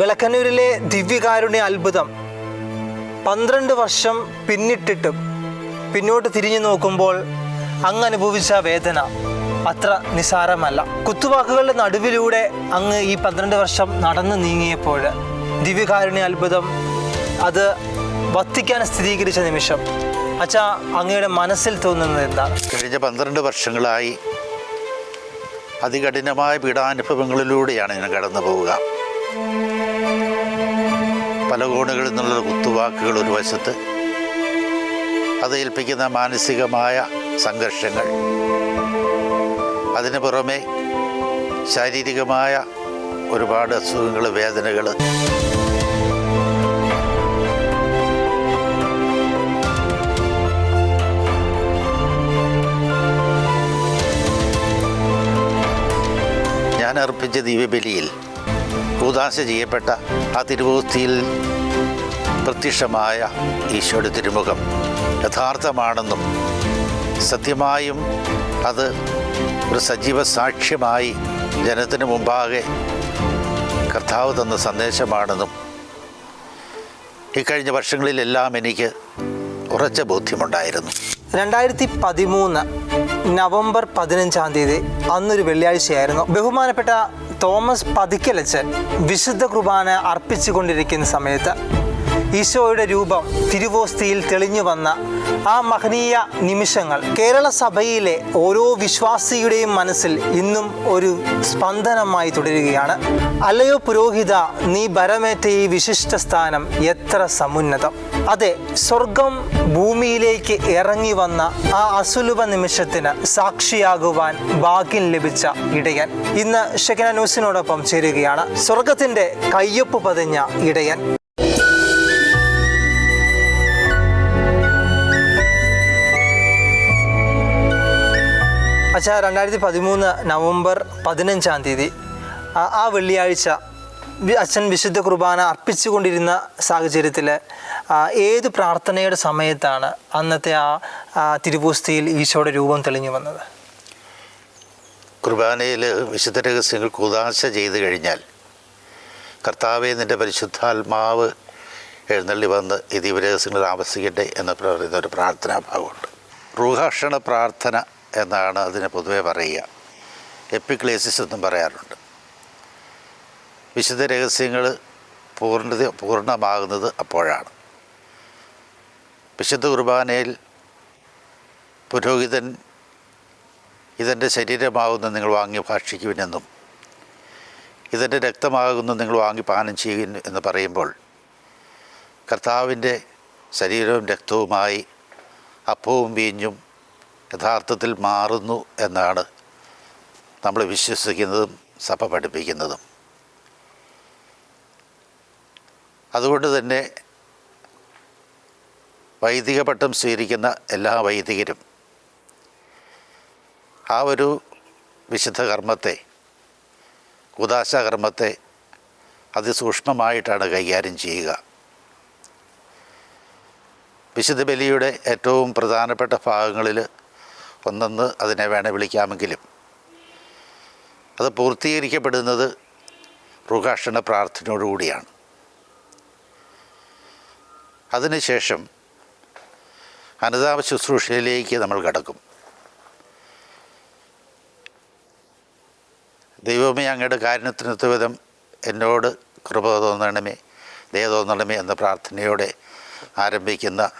വിളക്കന്നൂരിലെ ദിവ്യകാരുണ്യ അത്ഭുതം. പന്ത്രണ്ട് വർഷം പിന്നിട്ടിട്ടും പിന്നോട്ട് തിരിഞ്ഞു നോക്കുമ്പോൾ അങ്ങ് അനുഭവിച്ച വേദന അത്ര നിസാരമല്ല. കുത്തുവാക്കുകളുടെ നടുവിലൂടെ അങ്ങ് ഈ പന്ത്രണ്ട് വർഷം നടന്നു നീങ്ങിയപ്പോൾ ദിവ്യകാരുണ്യ അത്ഭുതം അത് വത്തിക്കാൻ സ്ഥിരീകരിച്ച നിമിഷം. അച്ഛാ അങ്ങയുടെ മനസ്സിൽ തോന്നുന്നത് എന്താണ്? കഴിഞ്ഞ പന്ത്രണ്ട് വർഷങ്ങളായി അതികഠിനമായ പീഡാനുഭവങ്ങളിലൂടെയാണ് ഞാൻ കടന്നു പോവുക പല കോണുകളിൽ നിന്നുള്ള കുത്തുവാക്കുകൾ ഒരു വശത്ത്. അത് ഏൽപ്പിക്കുന്ന മാനസികമായ സംഘർഷങ്ങൾ. അതിന് പുറമെ ശാരീരികമായ ഒരുപാട് അസുഖങ്ങൾ വേദനകൾ. ഞാൻ അർപ്പിച്ച ദിവ്യബലിയിൽ കൂതാശ ചെയ്യപ്പെട്ട ആ തിരുവോസ്തിയിൽ പ്രത്യക്ഷമായ ഈശോയുടെ തിരുമുഖം യഥാർത്ഥമാണെന്നും സത്യമായും അത് ഒരു സജീവ സാക്ഷ്യമായി ജനത്തിന് മുമ്പാകെ കർത്താവ് തന്ന സന്ദേശമാണെന്നും ഇക്കഴിഞ്ഞ വർഷങ്ങളിലെല്ലാം എനിക്ക് ഉറച്ച ബോധ്യമുണ്ടായിരുന്നു. രണ്ടായിരത്തി പതിമൂന്ന് നവംബർ പതിനഞ്ചാം തീയതി അന്നൊരു വെള്ളിയാഴ്ചയായിരുന്നു. ബഹുമാനപ്പെട്ട തോമസ് പതിക്കലച്ചൻ വിശുദ്ധ കുർബാന അർപ്പിച്ചുകൊണ്ടിരിക്കുന്ന സമയത്ത് ഈശോയുടെ രൂപം തിരുവോസ്തിയിൽ തെളിഞ്ഞു വന്ന ആ മഹനീയ നിമിഷങ്ങൾ കേരള സഭയിലെ ഓരോ വിശ്വാസിയുടെയും മനസ്സിൽ ഇന്നും ഒരു സ്പന്ദനമായി തുടരുകയാണ്. അല്ലയോ പുരോഹിത നീ ഭരമേറ്റ ഈ വിശിഷ്ട സ്ഥാനം എത്ര സമുന്നതം. അതെ സ്വർഗം ഭൂമിയിലേക്ക് ഇറങ്ങി വന്ന ആ അസുലഭ നിമിഷത്തിന് സാക്ഷിയാകുവാൻ ഭാഗ്യം ലഭിച്ച ഇടയൻ. ഇന്ന് ഷെക്കന ന്യൂസിനോടൊപ്പം ചേരുകയാണ്. സ്വർഗത്തിന്റെ കയ്യൊപ്പ് പതിഞ്ഞ ഇടയൻ. അച്ഛാ രണ്ടായിരത്തി പതിമൂന്ന് നവംബർ പതിനഞ്ചാം തീയതി. ആ- വെള്ളിയാഴ്ച അച്ഛൻ വിശുദ്ധ കുർബാന അർപ്പിച്ചുകൊണ്ടിരുന്ന സാഹചര്യത്തിൽ ഏത് പ്രാർത്ഥനയുടെ സമയത്താണ് അന്നത്തെ ആ തിരുപൂസ്തിയിൽ ഈശോയുടെ രൂപം തെളിഞ്ഞു വന്നത്? കുർബാനയിൽ വിശുദ്ധ രഹസ്യങ്ങൾ കൂതാശ ചെയ്തു കഴിഞ്ഞാൽ കർത്താവെ നിന്റെ പരിശുദ്ധാത്മാവ് എഴുന്നള്ളി വന്ന് ഈ ദിവരഹസ്യങ്ങൾ താമസിക്കട്ടെ എന്ന് പറയുന്ന ഒരു പ്രാർത്ഥനാ ഭാഗമുണ്ട് റൂഹാഷണ പ്രാർത്ഥന എന്നാണ് അതിന് പൊതുവേ പറയുക. എപ്പിക്ലേസിസ് എന്നും പറയാറുണ്ട്. വിശുദ്ധ രഹസ്യങ്ങൾ പൂർണത പൂർണമാകുന്നത് അപ്പോഴാണ്. വിശുദ്ധ കുർബാനയിൽ പുരോഹിതൻ ഇതെന്റെ ശരീരമാകുന്നു നിങ്ങൾ വാങ്ങി ഭക്ഷിക്കുവിനെന്നും ഇതെന്റെ രക്തമാകുന്നു നിങ്ങൾ വാങ്ങി പാനം ചെയ്യുവിൻ എന്ന് പറയുമ്പോൾ കർത്താവിന്റെ ശരീരവും രക്തവുമായി അപ്പവും വീഞ്ഞും യഥാർത്ഥത്തിൽ മാറുന്നു എന്നാണ് നമ്മൾ വിശ്വസിക്കുന്നതും സഭ പഠിപ്പിക്കുന്നതും. അതുകൊണ്ട് തന്നെ വൈദിക പട്ടം സ്വീകരിക്കുന്ന എല്ലാ വൈദികരും ആ ഒരു വിശുദ്ധ കർമ്മത്തെ ഉദാശ കർമ്മത്തെ അതിസൂക്ഷ്മമായിട്ടാണ് കൈകാര്യം ചെയ്യുക. വിശുദ്ധ ബലിയുടെ ഏറ്റവും പ്രധാനപ്പെട്ട ഭാഗങ്ങളിൽ ഒന്നെന്ന് അതിനെ വേണേൽ വിളിക്കാമെങ്കിലും. അത് പൂർത്തീകരിക്കപ്പെടുന്നത് റുകാഷണ പ്രാർത്ഥനയോടുകൂടിയാണ്. അതിനുശേഷം അനുതാപ ശുശ്രൂഷയിലേക്ക് നമ്മൾ കടക്കും. ദൈവമേ അങ്ങയുടെ കാരുണ്യത്തിനൊത്ത വിധം എന്നോട് കൃപ തോന്നണമേ ദയ തോന്നണമേ എന്ന പ്രാർത്ഥനയോടെ ആരംഭിക്കുന്ന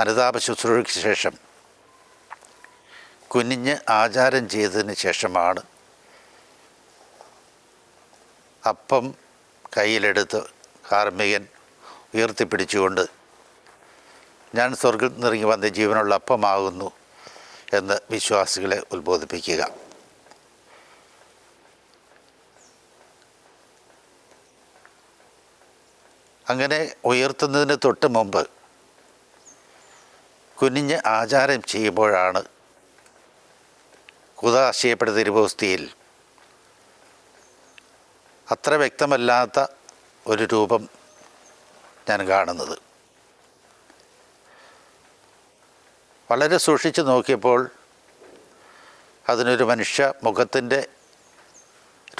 അനുതാപ ശുശ്രൂഷയ്ക്ക് ശേഷം കുനിഞ്ഞ് ആചാരം ചെയ്തതിന് ശേഷമാണ് അപ്പം കയ്യിലെടുത്ത് കാർമ്മികൻ ഉയർത്തിപ്പിടിച്ചുകൊണ്ട് ഞാൻ സ്വർഗത്തിൽ നിന്നിറങ്ങി വന്ന ജീവനുള്ള അപ്പമാകുന്നു എന്ന് വിശ്വാസികളെ ഉത്ബോധിപ്പിക്കുക. അങ്ങനെ ഉയർത്തുന്നതിന് തൊട്ട് മുമ്പ് കുനിഞ്ഞ് ആചാരം ചെയ്യുമ്പോഴാണ് കുതാശയപ്പെട്ട തിരുവോസ്തിയിൽ അത്ര വ്യക്തമല്ലാത്ത ഒരു രൂപം ഞാൻ കാണുന്നത്. വളരെ സൂക്ഷിച്ച് നോക്കിയപ്പോൾ അതിനൊരു മനുഷ്യ മുഖത്തിന്റെ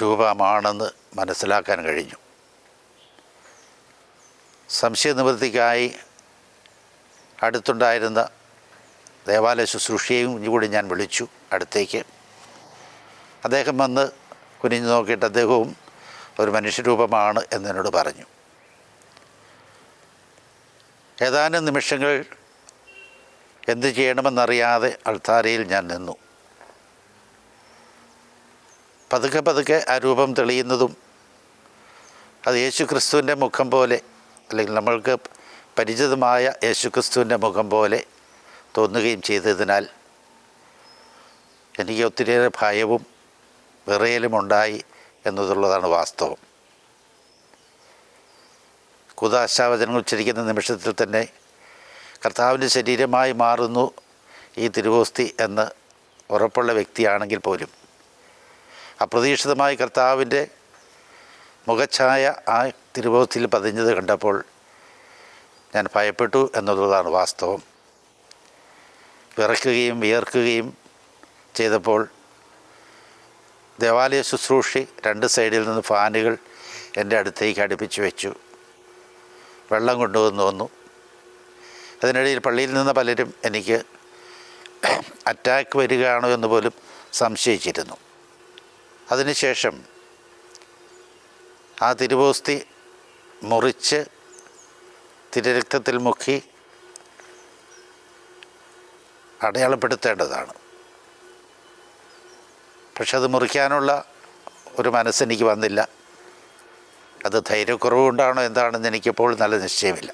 രൂപമാണെന്ന് മനസ്സിലാക്കാൻ കഴിഞ്ഞു. സംശയനിവൃത്തിക്കായി അടുത്തുണ്ടായിരുന്ന ദേവാലയ ശുശ്രൂഷയും കൂടി ഞാൻ വിളിച്ചു അടുത്തേക്ക്. അദ്ദേഹം വന്ന് കുനിഞ്ഞു നോക്കിയിട്ട് അദ്ദേഹവും ഒരു മനുഷ്യരൂപമാണ് എന്നോട് പറഞ്ഞു. ഏതാനും നിമിഷങ്ങൾ എന്ത് ചെയ്യണമെന്നറിയാതെ അൾത്താരയിൽ ഞാൻ നിന്നു. പതുക്കെ പതുക്കെ ആ രൂപം തെളിയുന്നതും അത് യേശു ക്രിസ്തുവിന്റെ മുഖം പോലെ അല്ലെങ്കിൽ നമ്മൾക്ക് പരിചിതമായ യേശു ക്രിസ്തുവിന്റെ മുഖം പോലെ തോന്നുകയും ചെയ്തതിനാൽ എനിക്ക് ഒത്തിരിയേറെ ഭയവും വിറയലും ഉണ്ടായി എന്നതുള്ളതാണ് വാസ്തവം. കുതാശാവചനങ്ങൾ ഉച്ചരിക്കുന്ന നിമിഷത്തിൽ തന്നെ കർത്താവിന്റെ ശരീരമായി മാറുന്നു ഈ തിരുവോസ്തി എന്ന് ഉറപ്പുള്ള വ്യക്തിയാണെങ്കിൽ പോലും. അപ്രതീക്ഷിതമായി കർത്താവിന്റെ മുഖഛായ ആ തിരുവോസ്തിയിൽ പതിഞ്ഞത് കണ്ടപ്പോൾ ഞാൻ ഭയപ്പെട്ടു എന്നുള്ളതാണ് വാസ്തവം. വിറയ്ക്കുകയും വിയർക്കുകയും ചെയ്തപ്പോൾ ദേവാലയ ശുശ്രൂഷി രണ്ട് സൈഡിൽ നിന്ന് ഫാനുകൾ എന്റെ അടുത്തേക്ക് അടുപ്പിച്ച് വെച്ചു. വെള്ളം കൊണ്ടുവന്നു വന്നു. അതിനിടയിൽ പള്ളിയിൽ നിന്ന് പലരും എനിക്ക് അറ്റാക്ക് വരികയാണോ എന്ന് പോലും സംശയിച്ചിരുന്നു. അതിനുശേഷം ആ തിരുവോസ്തി മുറിച്ച് തിരരക്തത്തിൽ മുക്കി അടയാളപ്പെടുത്തേണ്ടതാണ്. പക്ഷെ അത് മുറിക്കാനുള്ള ഒരു മനസ്സെനിക്ക് വന്നില്ല. അത് ധൈര്യക്കുറവ് കൊണ്ടാണോ എന്താണെന്ന് എനിക്കിപ്പോൾ നല്ല നിശ്ചയമില്ല.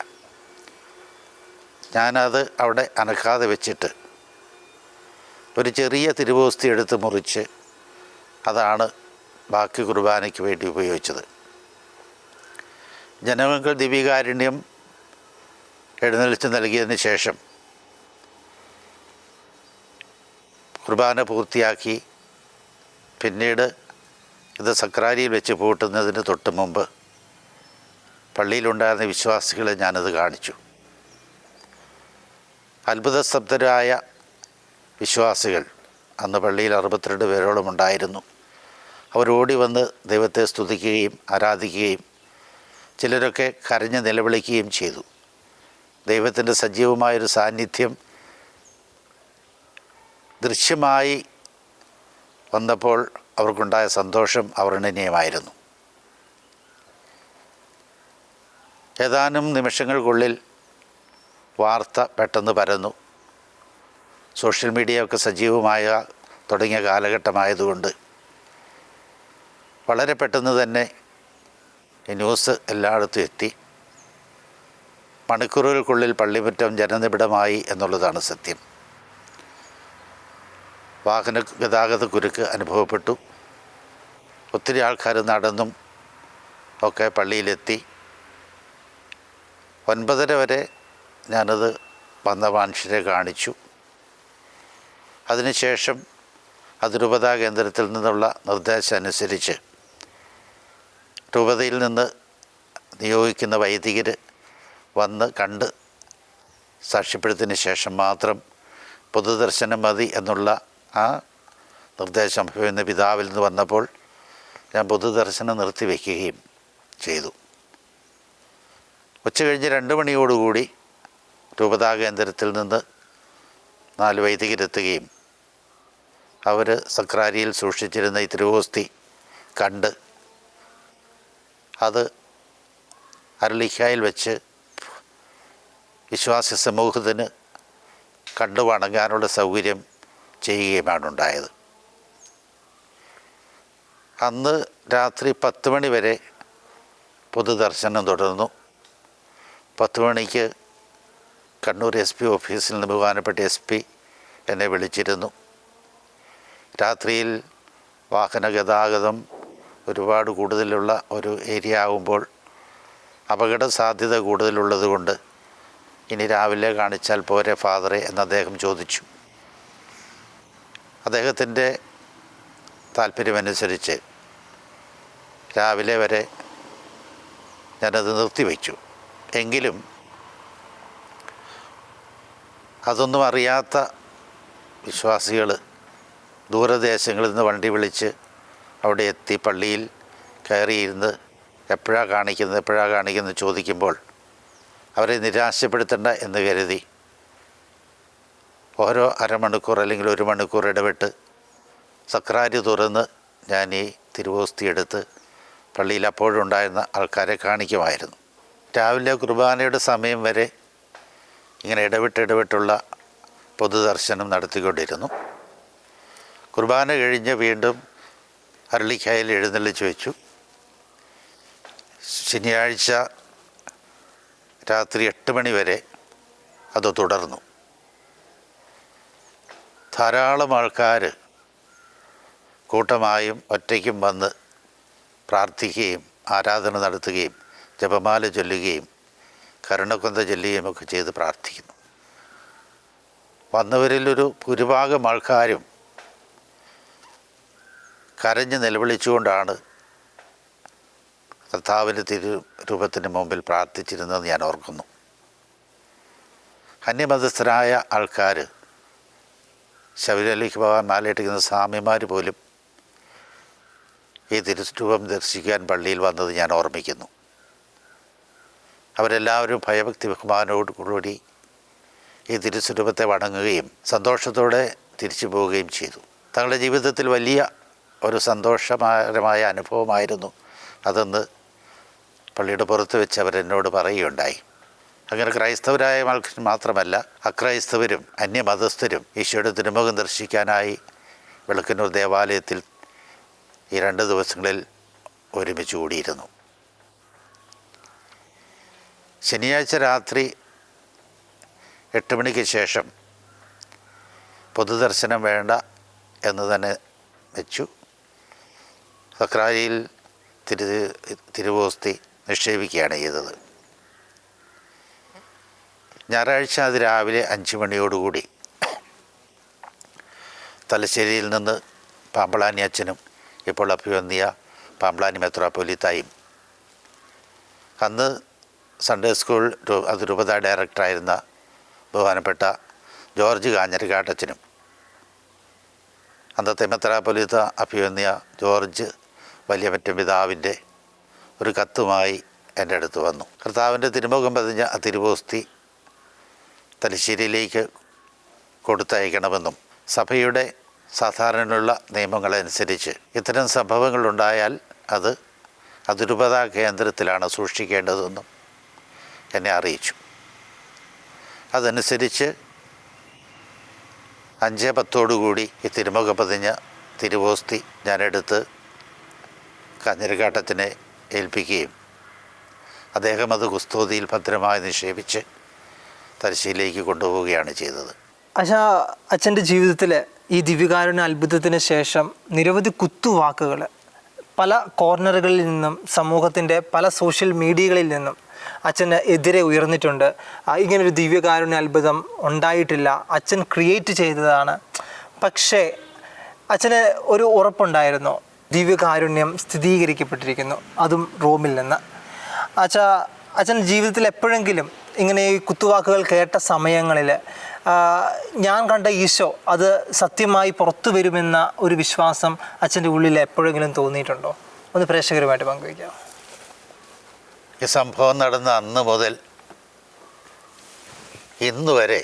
ഞാനത് അവിടെ അനക്കാതെ വെച്ചിട്ട് ഒരു ചെറിയ തിരുവോസ്തി എടുത്ത് മുറിച്ച് അതാണ് ബാക്കി കുർബാനയ്ക്ക് വേണ്ടി ഉപയോഗിച്ചത്. ജനങ്ങൾക്ക് ദിവ്യകാരുണ്യം എഴുന്നള്ളിച്ച് നൽകിയതിന് ശേഷം കുർബാന പൂർത്തിയാക്കി പിന്നീട് ഇത് സക്രാരിയിൽ വെച്ച് പൂട്ടുന്നതിന് തൊട്ട് മുമ്പ് പള്ളിയിലുണ്ടായിരുന്ന വിശ്വാസികളെ ഞാനത് കാണിച്ചു. അത്ഭുതസ്തബ്ധരായ വിശ്വാസികൾ അന്ന് പള്ളിയിൽ അറുപത്തിരണ്ട് പേരോളം ഉണ്ടായിരുന്നു. അവർ ഓടി വന്ന് ദൈവത്തെ സ്തുതിക്കുകയും ആരാധിക്കുകയും ചിലരൊക്കെ കരഞ്ഞ് നിലവിളിക്കുകയും ചെയ്തു. ദൈവത്തിന്റെ സജീവമായൊരു സാന്നിധ്യം ദൃശ്യമായി വന്നപ്പോൾ അവർക്കുണ്ടായ സന്തോഷം അവർണനീയമായിരുന്നു. ഏതാനും നിമിഷങ്ങൾക്കുള്ളിൽ വാർത്ത പെട്ടെന്ന് പരന്നു. സോഷ്യൽ മീഡിയ ഒക്കെ സജീവമായ തുടങ്ങിയ കാലഘട്ടമായതുകൊണ്ട് വളരെ പെട്ടെന്ന് തന്നെ ഈ ന്യൂസ് എല്ലായിടത്തും എത്തി. മണിക്കൂറുകൾക്കുള്ളിൽ പള്ളിമുറ്റം ജനനിബിഡമായി എന്നുള്ളതാണ് സത്യം. വാഹന ഗതാഗത കുരുക്ക് അനുഭവപ്പെട്ടു. ഒത്തിരി ആൾക്കാർ നടന്നും ഒക്കെ പള്ളിയിലെത്തി. ഒൻപതര വരെ ഞാനത് വന്ന മനുഷ്യരെ കാണിച്ചു. അതിനുശേഷം അതിരൂപതാ കേന്ദ്രത്തിൽ നിന്നുള്ള നിർദ്ദേശം അനുസരിച്ച് രൂപതയിൽ നിന്ന് നിയോഗിക്കുന്ന വൈദികർ വന്ന് കണ്ട് സാക്ഷ്യപ്പെടുത്തിന് ശേഷം മാത്രം പൊതുദർശനം മതി എന്നുള്ള ആ നിർദ്ദേശം എന്ന പിതാവിൽ നിന്ന് വന്നപ്പോൾ ഞാൻ പൊതുദർശനം നിർത്തിവെക്കുകയും ചെയ്തു. ഉച്ച കഴിഞ്ഞ് രണ്ട് മണിയോടുകൂടി രൂപതാ കേന്ദ്രത്തിൽ നിന്ന് നാല് വൈദികരെത്തുകയും അവർ സക്രാരിയിൽ സൂക്ഷിച്ചിരുന്ന ഈ തിരുവോസ്തി കണ്ട് അത് അരളിക്കായിൽ വെച്ച് വിശ്വാസി സമൂഹത്തിന് കണ്ടു വണങ്ങാനുള്ള സൗകര്യം ചെയ്യുകയുമാണ് ഉണ്ടായത്. അന്ന് രാത്രി പത്ത് മണി വരെ പൊതുദർശനം തുടർന്നു. പത്ത് മണിക്ക് കണ്ണൂർ എസ് പി ഓഫീസിൽ നിന്ന് ബഹുമാനപ്പെട്ട എസ് പി എന്നെ വിളിച്ചിരുന്നു. രാത്രിയിൽ വാഹന ഗതാഗതം ഒരുപാട് കൂടുതലുള്ള ഒരു ഏരിയ ആകുമ്പോൾ അപകട സാധ്യത കൂടുതലുള്ളത് കൊണ്ട് ഇനി രാവിലെ കാണിച്ചാൽ പോരെ ഫാദറെ എന്ന് അദ്ദേഹം ചോദിച്ചു. അദ്ദേഹത്തിന്റെ താല്പര്യമനുസരിച്ച് രാവിലെ വരെ ഞാനത് നിർത്തിവെച്ചു. എങ്കിലും അതൊന്നും അറിയാത്ത വിശ്വാസികൾ ദൂരദേശങ്ങളിൽ നിന്ന് വണ്ടി വിളിച്ച് അവിടെ എത്തി പള്ളിയിൽ കയറിയിരുന്ന് എപ്പോഴാണ് കാണിക്കുന്നത് എപ്പോഴാണ് കാണിക്കുന്നത് ചോദിക്കുമ്പോൾ അവരെ നിരാശപ്പെടുത്തണ്ട എന്ന് കരുതി ഓരോ അരമണിക്കൂർ അല്ലെങ്കിൽ ഒരു മണിക്കൂർ ഇടവിട്ട് സക്രാരി തുറന്ന് ഞാൻ ഈ തിരുവോസ്തി എടുത്ത് പള്ളിയിൽ അപ്പോഴുണ്ടായിരുന്ന ആൾക്കാരെ കാണിക്കുമായിരുന്നു. രാവിലെ കുർബാനയുടെ സമയം വരെ ഇങ്ങനെ ഇടവിട്ട് ഇടവിട്ടുള്ള പൊതുദർശനം നടത്തിക്കൊണ്ടിരുന്നു. കുർബാന കഴിഞ്ഞ് വീണ്ടും അരളിക്കായൽ എഴുന്നള്ളിച്ച് വെച്ചു. ശനിയാഴ്ച രാത്രി എട്ട് മണി വരെ അത് തുടർന്നു. ധാരാളം ആൾക്കാർ കൂട്ടമായും ഒറ്റയ്ക്കും വന്ന് പ്രാർത്ഥിക്കുകയും ആരാധന നടത്തുകയും ജപമാല ചൊല്ലുകയും കരുണക്കൊന്ത ചൊല്ലുകയും ഒക്കെ ചെയ്ത് പ്രാർത്ഥിക്കുന്നു. വന്നവരിലൊരു ഭൂരിഭാഗം ആൾക്കാരും കരഞ്ഞ് നിലവിളിച്ചുകൊണ്ടാണ് കർത്താവിന്റെ തിരു രൂപത്തിന് മുമ്പിൽ പ്രാർത്ഥിച്ചിരുന്നത് ഞാൻ ഓർക്കുന്നു. അന്യമതസ്ഥരായ ആൾക്കാർ ശബരിമലയ്ക്ക് പോകാൻ മാലയിട്ടിരിക്കുന്ന സ്വാമിമാർ പോലും ഈ തിരുരൂപം ദർശിക്കാൻ പള്ളിയിൽ വന്നത് ഞാൻ ഓർമ്മിക്കുന്നു. അവരെല്ലാവരും ഭയഭക്തി ബഹുമാനോടുകൂടി ഈ തിരുസ്വരൂപത്തെ വണങ്ങുകയും സന്തോഷത്തോടെ തിരിച്ചു പോവുകയും ചെയ്തു. തങ്ങളുടെ ജീവിതത്തിൽ വലിയ ഒരു സന്തോഷകരമായ അനുഭവമായിരുന്നു അതെന്ന് പള്ളിയുടെ പുറത്ത് വെച്ച് അവരെന്നോട് പറയുകയുണ്ടായി. അങ്ങനെ ക്രൈസ്തവരായ ആൾക്കാർ മാത്രമല്ല അക്രൈസ്തവരും അന്യമതസ്ഥരും ഈശോയുടെ തിരുമുഖം ദർശിക്കാനായി വിളക്കന്നൂർ ദേവാലയത്തിൽ ഈ രണ്ട് ദിവസങ്ങളിൽ ഒരുമിച്ച് കൂടിയിരുന്നു. ശനിയാഴ്ച രാത്രി എട്ട് മണിക്ക് ശേഷം പൊതുദർശനം വേണ്ട എന്ന് തന്നെ വെച്ചു. സക്രാരിയിൽ തിരു തിരുവോസ്തി നിക്ഷേപിക്കുകയാണ് ചെയ്തത്. ഞായറാഴ്ച അത് രാവിലെ അഞ്ച് മണിയോടുകൂടി. തലശ്ശേരിയിൽ നിന്ന് പാമ്പളാനി അച്ഛനും ഇപ്പോൾ അഭിവന്ദിയ പാമ്പളാനി മെത്രാപ്പൊലിത്തായും. അന്ന് സൺഡേ സ്കൂൾ അത് രൂപത ഡയറക്ടറായിരുന്ന ബഹുമാനപ്പെട്ട ജോർജ് കാഞ്ഞിരക്കാട്ടച്ചനും അന്നത്തെ മെത്രാപ്പൊലിത്ത അഭിവന്യ ജോർജ് വലിയ മറ്റു പിതാവിന്റെ ഒരു കത്തുമായി എന്റെ അടുത്ത് വന്നു. കർത്താവിന്റെ തിരുമുഖം പതിഞ്ഞ തിരുപോസ്തി തലശ്ശേരിയിലേക്ക് കൊടുത്തയക്കണമെന്നും സഭയുടെ സാധാരണയുള്ള നിയമങ്ങളനുസരിച്ച് ഇത്തരം സംഭവങ്ങളുണ്ടായാൽ അത് അതിരൂപതാ കേന്ദ്രത്തിലാണ് സൂക്ഷിക്കേണ്ടതെന്നും എന്നെ അറിയിച്ചു. അതനുസരിച്ച് അഞ്ച് പത്തോടുകൂടി ഈ തിരുമുഖ പതിഞ്ഞ തിരുവോസ്തി ഞാനെടുത്ത് കാഞ്ഞിരക്കാട്ടത്തിനെ ഏൽപ്പിക്കുകയും അദ്ദേഹം അത് കുസ്തോതിയിൽ ഭദ്രമായി നിക്ഷേപിച്ച് തലശ്ശേരിയിലേക്ക് കൊണ്ടുപോവുകയാണ് ചെയ്തത്. അച്ഛാ അച്ഛന്റെ ജീവിതത്തിൽ ഈ ദിവ്യകാരുണ്യ അത്ഭുതത്തിന് ശേഷം നിരവധി കുത്തുവാക്കുകൾ പല കോർണറുകളിൽ നിന്നും സമൂഹത്തിന്റെ പല സോഷ്യൽ മീഡിയകളിൽ നിന്നും അച്ഛന് എതിരെ ഉയർന്നിട്ടുണ്ട്. ഇങ്ങനൊരു ദിവ്യകാരുണ്യ അത്ഭുതം ഉണ്ടായിട്ടില്ല. അച്ഛൻ ക്രിയേറ്റ് ചെയ്തതാണ്. പക്ഷേ അച്ഛന് ഒരു ഉറപ്പുണ്ടായിരുന്നു. ദിവ്യകാരുണ്യം സ്ഥിരീകരിക്കപ്പെട്ടിരിക്കുന്നു അതും റോമിൽ നിന്ന്. അച്ഛാ അച്ഛൻ ജീവിതത്തിൽ എപ്പോഴെങ്കിലും ഇങ്ങനെ ഈ കുത്തുവാക്കുകൾ കേട്ട സമയങ്ങളിൽ ഞാൻ കണ്ട ഈശോ അത് സത്യമായി പുറത്തു വരുമെന്ന ഒരു വിശ്വാസം അച്ഛന്റെ ഉള്ളിൽ എപ്പോഴെങ്കിലും തോന്നിയിട്ടുണ്ടോ? ഒന്ന് പ്രേക്ഷകരുമായിട്ട് പങ്കുവയ്ക്കാം. ഈ സംഭവം നടന്ന അന്ന് മുതൽ ഇന്ന് വരെ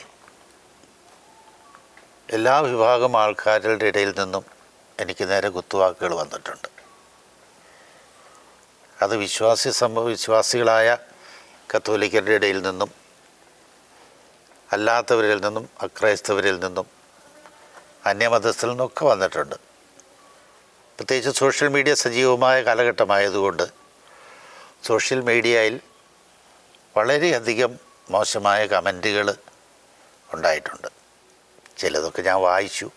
എല്ലാ വിഭാഗം ആൾക്കാരുടെ ഇടയിൽ നിന്നും എനിക്ക് നേരെ കുത്തുവാക്കുകൾ വന്നിട്ടുണ്ട്. അത് വിശ്വാസി സംഭവ വിശ്വാസികളായ കത്തോലിക്കരുടെ ഇടയിൽ നിന്നും അല്ലാത്തവരിൽ നിന്നും അക്രൈസ്തവരിൽ നിന്നും അന്യമതസ്ഥരിൽ നിന്നൊക്കെ വന്നിട്ടുണ്ട്. പ്രത്യേകിച്ച് സോഷ്യൽ മീഡിയ സജീവമായ കാലഘട്ടമായതുകൊണ്ട് സോഷ്യൽ മീഡിയയിൽ വളരെയധികം മോശമായ കമന്റുകൾ ഉണ്ടായിട്ടുണ്ട്. ചിലതൊക്കെ ഞാൻ വായിച്ചു.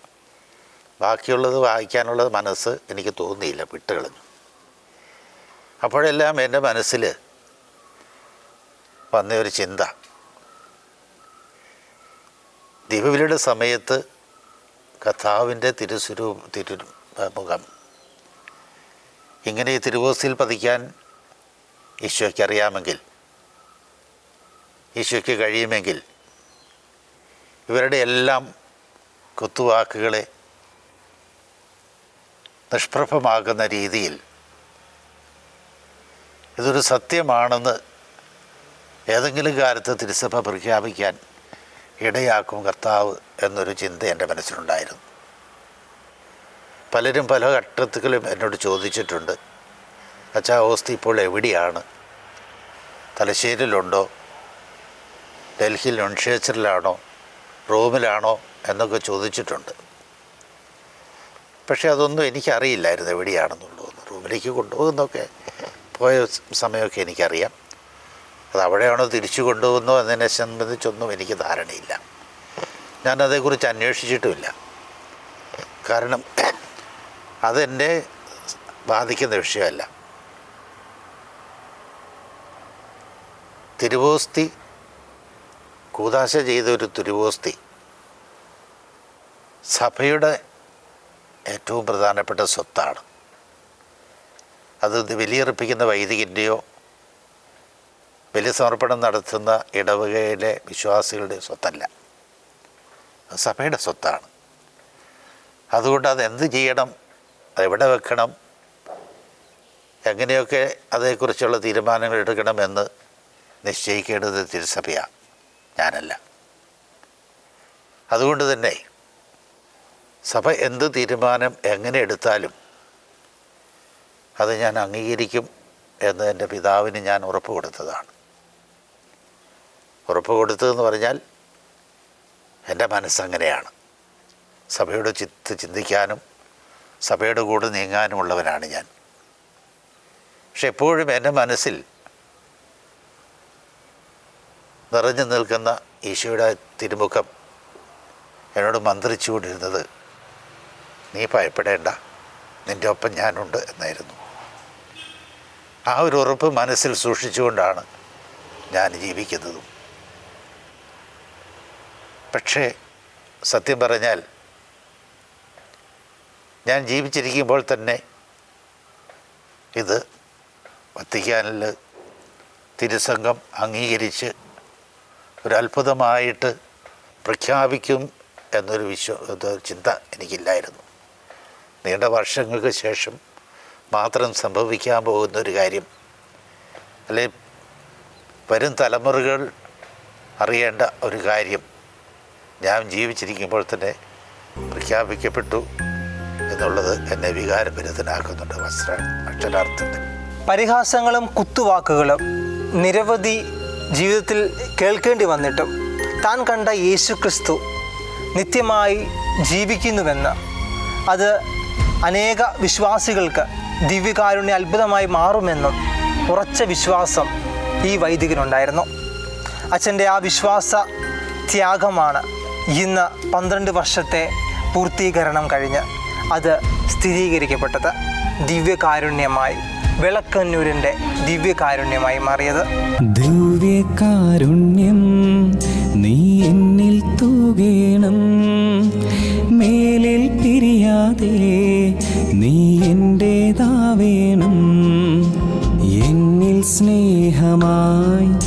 ബാക്കിയുള്ളത് വായിക്കാനുള്ളത് മനസ്സ് എനിക്ക് തോന്നിയില്ല വിട്ടുകളഞ്ഞു. അപ്പോഴെല്ലാം എന്റെ മനസ്സിൽ വന്ന ഒരു ചിന്ത. ദീപവിലിയുടെ സമയത്ത് കഥാവിന്റെ തിരുസ്വരൂ തിരു മുഖം. ഇങ്ങനെ ഈ തിരുവോസിൽ പതിക്കാൻ ഈശോയ്ക്ക് അറിയാമെങ്കിൽ ഈശോയ്ക്ക് കഴിയുമെങ്കിൽ ഇവരുടെ എല്ലാം കുത്തുവാക്കുകളെ നിഷ്പ്രഭമാകുന്ന രീതിയിൽ ഇതൊരു സത്യമാണെന്ന് ഏതെങ്കിലും കാലത്ത് തിരുസഭ പ്രഖ്യാപിക്കാൻ ഇടയാക്കും കർത്താവ് എന്നൊരു ചിന്ത എന്റെ മനസ്സിലുണ്ടായിരുന്നു. പലരും പല ഘട്ടത്തിലും എന്നോട് ചോദിച്ചിട്ടുണ്ട് അച്ഛാ ഓസ്തി ഇപ്പോൾ എവിടെയാണ്? തലശ്ശേരിയിലുണ്ടോ? ഡൽഹിയിൽ നൊൺഷേച്ചറിലാണോ റോമിലാണോ? എന്നൊക്കെ ചോദിച്ചിട്ടുണ്ട്. പക്ഷേ അതൊന്നും എനിക്കറിയില്ലായിരുന്നു എവിടെയാണെന്നുള്ളത്. റൂമിലേക്ക് കൊണ്ടുപോകുന്നൊക്കെ പോയ സമയമൊക്കെ എനിക്കറിയാം. അത് അവിടെയാണോ തിരിച്ചു കൊണ്ടുപോകുന്നോ എന്നതിനെ സംബന്ധിച്ചൊന്നും എനിക്ക് ധാരണയില്ല. ഞാനതേക്കുറിച്ച് അന്വേഷിച്ചിട്ടുമില്ല. കാരണം അതെന്നെ ബാധിക്കുന്ന വിഷയമല്ല. തിരുവോസ്തി കൂതാശ ചെയ്ത ഒരു തിരുവോസ്തി സഭയുടെ ഏറ്റവും പ്രധാനപ്പെട്ട സ്വത്താണ്. അത് ബലിയർപ്പിക്കുന്ന വൈദികന്റെയോ ബലി സമർപ്പണം നടത്തുന്ന ഇടവകയിലെ വിശ്വാസികളുടെ സ്വത്തല്ല. സഭയുടെ സ്വത്താണ്. അതുകൊണ്ട് അത് എന്ത് ചെയ്യണം അതെവിടെ വെക്കണം? എങ്ങനെയൊക്കെ അതേക്കുറിച്ചുള്ള തീരുമാനങ്ങൾ എടുക്കണമെന്ന് നിശ്ചയിക്കേണ്ടത് തിരുസഭയാണ് ഞാനല്ല. അതുകൊണ്ട് തന്നെ സഭ എന്ത് തീരുമാനം എങ്ങനെ എടുത്താലും അത് ഞാൻ അംഗീകരിക്കും എന്ന് എന്റെ പിതാവിന് ഞാൻ ഉറപ്പ് കൊടുത്തതാണ്. ഉറപ്പ് കൊടുത്തതെന്ന് പറഞ്ഞാൽ എന്റെ മനസ്സങ്ങനെയാണ്. സഭയുടെ ചിത്ത് ചിന്തിക്കാനും സഭയുടെ കൂടെ നീങ്ങാനുമുള്ളവനാണ് ഞാൻ. പക്ഷെ എപ്പോഴും എന്റെ മനസ്സിൽ നിറഞ്ഞു നിൽക്കുന്ന ഈശോയുടെ തിരുമുഖം എന്നോട് മന്ത്രിച്ചുകൊണ്ടിരുന്നത് നീ ഭയപ്പെടേണ്ട നിന്റെ ഒപ്പം ഞാനുണ്ട് എന്നായിരുന്നു. ആ ഒരു ഉറപ്പ് മനസ്സിൽ സൂക്ഷിച്ചുകൊണ്ടാണ് ഞാൻ ജീവിക്കുന്നതും. പക്ഷേ സത്യം പറഞ്ഞാൽ ഞാൻ ജീവിച്ചിരിക്കുമ്പോൾ തന്നെ ഇത് വത്തിക്കാനിൽ തിരുസംഘം അംഗീകരിച്ച് ഒരു പ്രഖ്യാപിക്കും എന്നൊരു വിശ്വ ചിന്ത എനിക്കില്ലായിരുന്നു. നീണ്ട വർഷങ്ങൾക്ക് ശേഷം മാത്രം സംഭവിക്കാൻ പോകുന്ന ഒരു കാര്യം അല്ലെ വരും തലമുറകൾ അറിയേണ്ട ഒരു കാര്യം ഞാൻ ജീവിച്ചിരിക്കുമ്പോൾ തന്നെ പ്രഖ്യാപിക്കപ്പെട്ടു എന്നുള്ളത് എന്നെ വികാരഭരിതനാക്കുന്നുണ്ട് വസ്ത്ര അക്ഷരാർത്ഥത്തിൽ. പരിഹാസങ്ങളും കുത്തുവാക്കുകളും നിരവധി ജീവിതത്തിൽ കേൾക്കേണ്ടി വന്നിട്ടും താൻ കണ്ട യേശു ക്രിസ്തു നിത്യമായി ജീവിക്കുന്നുവെന്ന് അത് അനേക വിശ്വാസികൾക്ക് ദിവ്യകാരുണ്യ അത്ഭുതമായി മാറുമെന്നും ഉറച്ച വിശ്വാസം ഈ വൈദികനുണ്ടായിരുന്നു. അച്ഛന്റെ ആ വിശ്വാസ ത്യാഗമാണ് ഇന്ന് പന്ത്രണ്ട് വർഷത്തെ പൂർത്തീകരണം കഴിഞ്ഞ് അത് സ്ഥിരീകരിക്കപ്പെട്ടത് ദിവ്യകാരുണ്യമായി വിളക്കന്നൂരിന്റെ ദിവ്യകാരുണ്യമായി മാറിയത്. ദിവ്യകാരുണ്യം നീ എന്നിൽ തൂകേണം മേലിൽ പിരിയാതെ നീ എന്റേതാവേണം. എന്നിൽ സ്നേഹമായി